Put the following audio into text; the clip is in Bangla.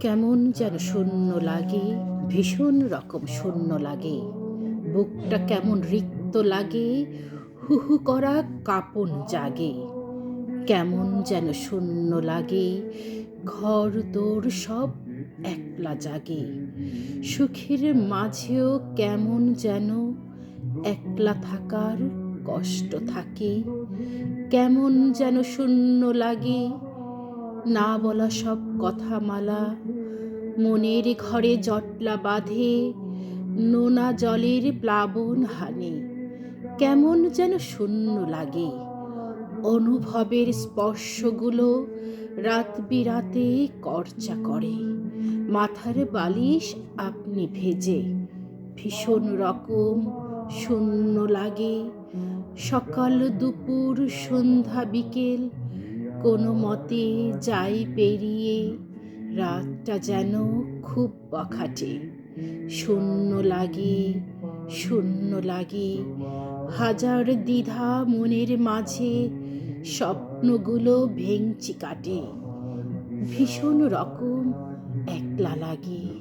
কেমন যেন শূন্য লাগে, ভীষণ রকম শূন্য লাগে। বুকটা কেমন রিক্ত লাগে, হু হু করা কাপন জাগে। কেমন যেন শূন্য লাগে, ঘর দোর সব একলা জাগে। সুখের মাঝেও কেমন যেন একলা থাকার কষ্ট থাকে। কেমন যেন শূন্য লাগে না বলা সব কথা মালা মনের ঘরে জটলা বাঁধে, নোনা জলের প্লাবন হানে। কেমন যেন শূন্য লাগে। অনুভবের স্পর্শগুলো রাত বিরাতে করচা করে। মাথার বালিশ আপনি ভেজে, ভীষণ রকম শূন্য লাগে। সকাল দুপুর সন্ধ্যা বিকেল কোনো মতে যাই পেরিয়ে, রাতটা যেন খুব বখাটে শূন্য লাগে শূন্য লাগে, হাজার দ্বিধা মনের মাঝে, স্বপ্নগুলো ভেঙচি কাটে। ভীষণ রকম একলা লাগে।